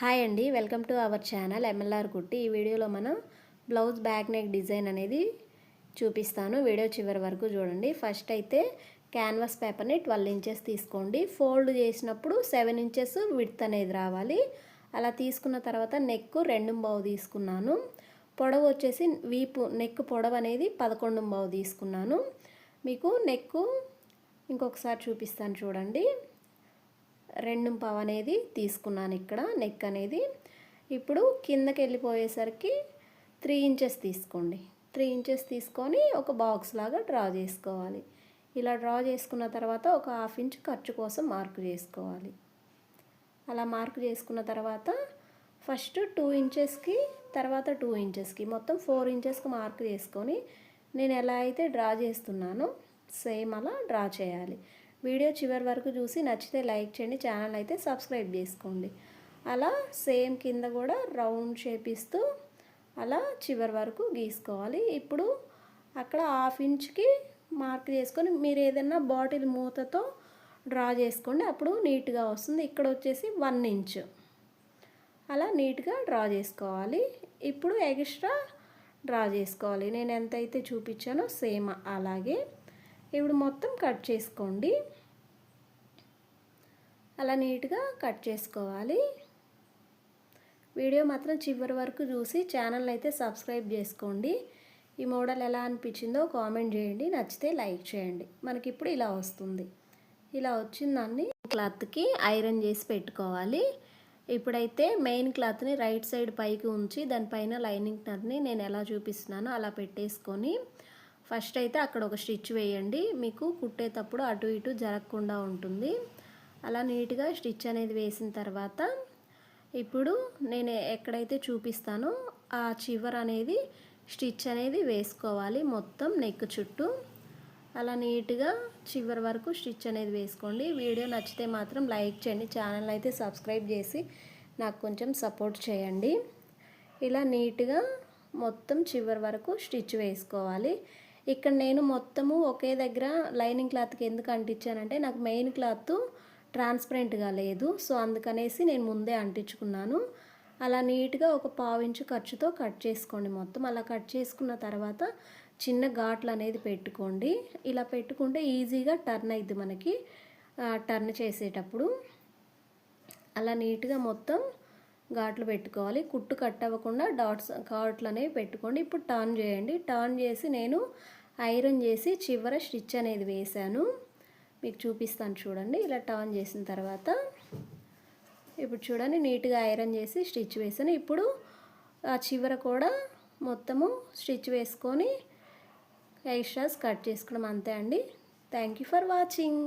Hi అండి welcome to our channel MLR Kutti. ఈ వీడియోలో మనం బ్లౌజ్ బ్యాక్ నెక్ డిజైన్ అనేది చూపిస్తాను. వీడియో చివరి వరకు చూడండి. ఫస్ట్ అయితే క్యాన్వాస్ పేపర్ని ట్వెల్వ్ ఇంచెస్ తీసుకోండి. ఫోల్డ్ చేసినప్పుడు సెవెన్ ఇంచెస్ విడ్త్ అనేది రావాలి. అలా తీసుకున్న తర్వాత నెక్ రెండు బావు తీసుకున్నాను. పొడవు వచ్చేసి వీపు నెక్ పొడవు అనేది పదకొండు బావు తీసుకున్నాను. మీకు నెక్ ఇంకొకసారి చూపిస్తాను చూడండి. రెండు పావు అనేది తీసుకున్నాను ఇక్కడ నెక్ అనేది. ఇప్పుడు కిందకి వెళ్ళిపోయేసరికి త్రీ ఇంచెస్ తీసుకోండి. త్రీ ఇంచెస్ తీసుకొని ఒక బాక్స్ లాగా డ్రా చేసుకోవాలి. ఇలా డ్రా చేసుకున్న తర్వాత ఒక హాఫ్ ఇంచ్ ఖర్చు కోసం మార్క్ చేసుకోవాలి. అలా మార్క్ చేసుకున్న తర్వాత ఫస్ట్ టూ ఇంచెస్కి తర్వాత టూ ఇంచెస్కి మొత్తం ఫోర్ ఇంచెస్కి మార్క్ చేసుకొని నేను ఎలా అయితే డ్రా చేస్తున్నానో సేమ్ అలా డ్రా చేయాలి. వీడియో చివరి వరకు చూసి నచ్చితే లైక్ చేయండి ఛానల్ అయితే సబ్స్క్రైబ్ చేసుకోండి. అలా సేమ్ కింద కూడా రౌండ్ షేప్ ఇస్తూ అలా చివరి వరకు గీసుకోవాలి. ఇప్పుడు అక్కడ హాఫ్ ఇంచ్కి మార్క్ చేసుకొని మీరు ఏదైనా బాటిల్ మూతతో డ్రా చేసుకోండి అప్పుడు నీట్గా వస్తుంది. ఇక్కడ వచ్చేసి వన్ ఇంచ్. అలా నీట్గా డ్రా చేసుకోవాలి. ఇప్పుడు ఎక్స్ట్రా డ్రా చేసుకోవాలి. నేను ఎంతైతే చూపించానో సేమ్ అలాగే. ఇప్పుడు మొత్తం కట్ చేసుకోండి. అలా నీట్గా కట్ చేసుకోవాలి. వీడియో మాత్రం చివరి వరకు చూసి ఛానల్ అయితే సబ్స్క్రైబ్ చేసుకోండి. ఈ మోడల్ ఎలా అనిపించిందో కామెంట్ చేయండి. నచ్చితే లైక్ చేయండి. మనకి ఇప్పుడు ఇలా వస్తుంది. ఇలా వచ్చిందాన్ని క్లాత్కి ఐరన్ చేసి పెట్టుకోవాలి. ఇప్పుడైతే మెయిన్ క్లాత్ని రైట్ సైడ్ పైకి ఉంచి దానిపైన లైనింగ్ క్లాత్ని నేను ఎలా చూపిస్తున్నానో అలా పెట్టేసుకొని ఫస్ట్ అయితే అక్కడ ఒక స్టిచ్ వేయండి. మీకు కుట్టేటప్పుడు అటు ఇటు జరగకుండా ఉంటుంది. అలా నీట్గా స్టిచ్ అనేది వేసిన తర్వాత ఇప్పుడు నేను ఎక్కడైతే చూపిస్తానో ఆ చివర్ అనేది స్టిచ్ అనేది వేసుకోవాలి మొత్తం నెక్ చుట్టూ. అలా నీట్గా చివరి వరకు స్టిచ్ అనేది వేసుకోండి. వీడియో నచ్చితే మాత్రం లైక్ చేయండి. ఛానల్ అయితే సబ్స్క్రైబ్ చేసి నాకు కొంచెం సపోర్ట్ చేయండి. ఇలా నీట్గా మొత్తం చివరి వరకు స్టిచ్ వేసుకోవాలి. ఇక్కడ నేను మొత్తము ఒకే దగ్గర లైనింగ్ క్లాత్కి ఎందుకు అంటించానంటే నాకు మెయిన్ క్లాత్ ట్రాన్స్పరెంట్గా లేదు. సో అందుకనేసి నేను ముందే అంటించుకున్నాను. అలా నీట్గా ఒక పావించు ఖర్చుతో కట్ చేసుకోండి మొత్తం. అలా కట్ చేసుకున్న తర్వాత చిన్న ఘాట్లు అనేది పెట్టుకోండి. ఇలా పెట్టుకుంటే ఈజీగా టర్న్ అయింది మనకి టర్న్ చేసేటప్పుడు. అలా నీట్గా మొత్తం ఘాట్లు పెట్టుకోవాలి. కుట్టు కట్ అవ్వకుండా డాట్స్ ఘాట్లు అనేవి పెట్టుకోండి. ఇప్పుడు టర్న్ చేయండి. టర్న్ చేసి నేను ఐరన్ చేసి చివర స్టిచ్ అనేది వేశాను. మీకు చూపిస్తాను చూడండి. ఇలా టర్న్ చేసిన తర్వాత ఇప్పుడు చూడండి నీట్గా ఐరన్ చేసి స్టిచ్ వేసాను ఇప్పుడు ఆ చివర కూడా మొత్తము స్టిచ్ వేసుకొని ఎక్స్ట్రాస్ కట్ చేసుకోవడం అంతే అండి. Thank you for watching.